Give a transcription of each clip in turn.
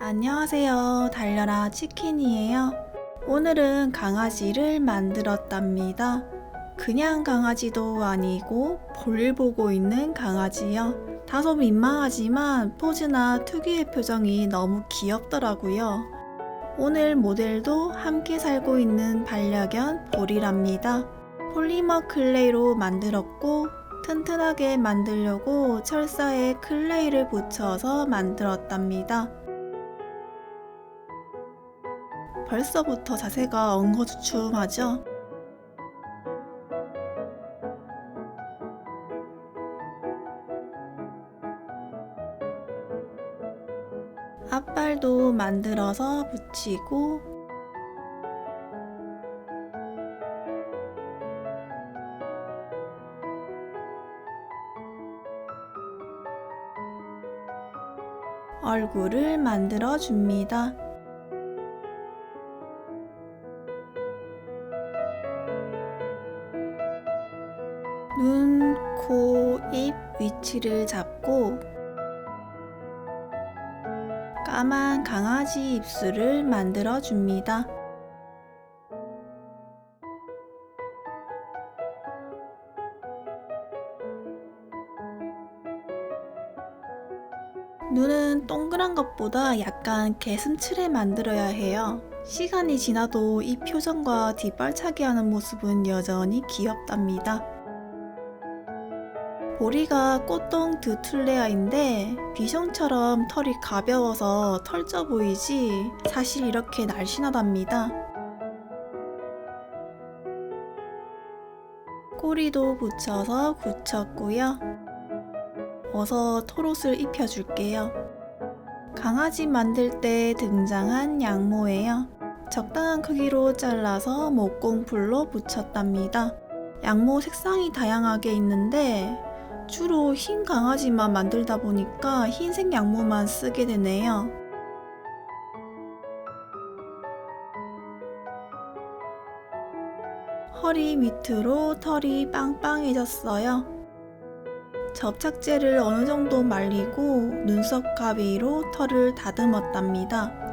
안녕하세요. 달려라 치킨이에요. 오늘은 강아지를 만들었답니다. 그냥 강아지도 아니고 볼일 보고 있는 강아지요. 다소 민망하지만 포즈나 특유의 표정이 너무 귀엽더라고요. 오늘 모델도 함께 살고 있는 반려견 볼이랍니다. 폴리머 클레이로 만들었고 튼튼하게 만들려고 철사에 클레이를 붙여서 만들었답니다. 벌써부터 자세가 엉거주춤하죠? 앞발도 만들어서 붙이고 얼굴을 만들어 줍니다. 눈, 코, 입 위치를 잡고 까만 강아지 입술을 만들어 줍니다. 눈은 동그란 것보다 약간 개슴츠레 만들어야 해요. 시간이 지나도 이 표정과 뒷발차기 하는 모습은 여전히 귀엽답니다. 보리가 꽃동 드툴레아인데 비숑처럼 털이 가벼워서 털져 보이지 사실 이렇게 날씬하답니다. 꼬리도 붙여서 굳혔고요. 어서 털옷을 입혀줄게요. 강아지 만들 때 등장한 양모예요. 적당한 크기로 잘라서 목공풀로 붙였답니다. 양모 색상이 다양하게 있는데 주로 흰 강아지만 만들다 보니까 흰색 양모만 쓰게 되네요. 허리 밑으로 털이 빵빵해졌어요. 접착제를 어느 정도 말리고 눈썹 가위로 털을 다듬었답니다.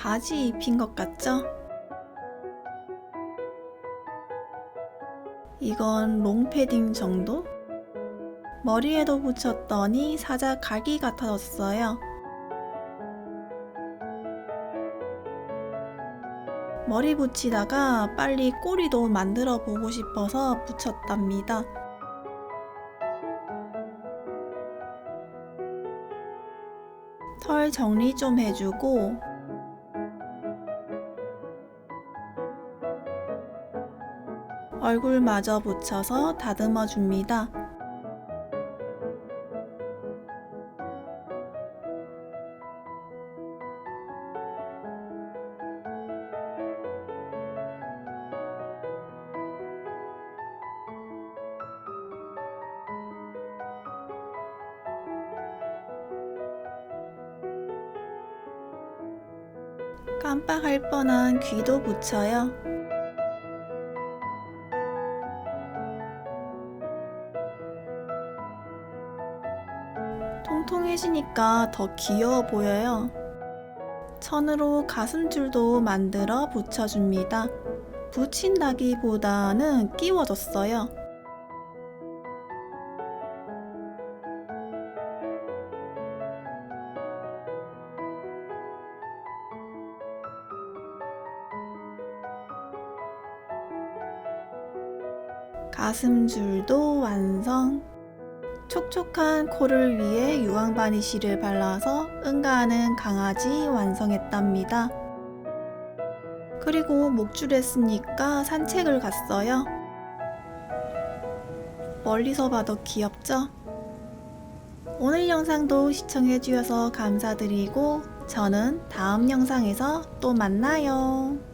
바지 입힌 것 같죠? 이건 롱패딩 정도? 머리에도 붙였더니 사자 각이 같아졌어요. 머리 붙이다가 빨리 꼬리도 만들어 보고 싶어서 붙였답니다. 털 정리 좀 해주고 얼굴마저 붙여서 다듬어 줍니다. 깜빡할 뻔한 귀도 붙여요. 통통해지니까 더 귀여워 보여요. 천으로 가슴줄도 만들어 붙여줍니다. 붙인다기보다는 끼워졌어요. 가슴줄도 완성. 촉촉한 코를 위해 유황 바니쉬를 발라서 응가하는 강아지 완성했답니다. 그리고 목줄 했으니까 산책을 갔어요. 멀리서 봐도 귀엽죠? 오늘 영상도 시청해주셔서 감사드리고 저는 다음 영상에서 또 만나요.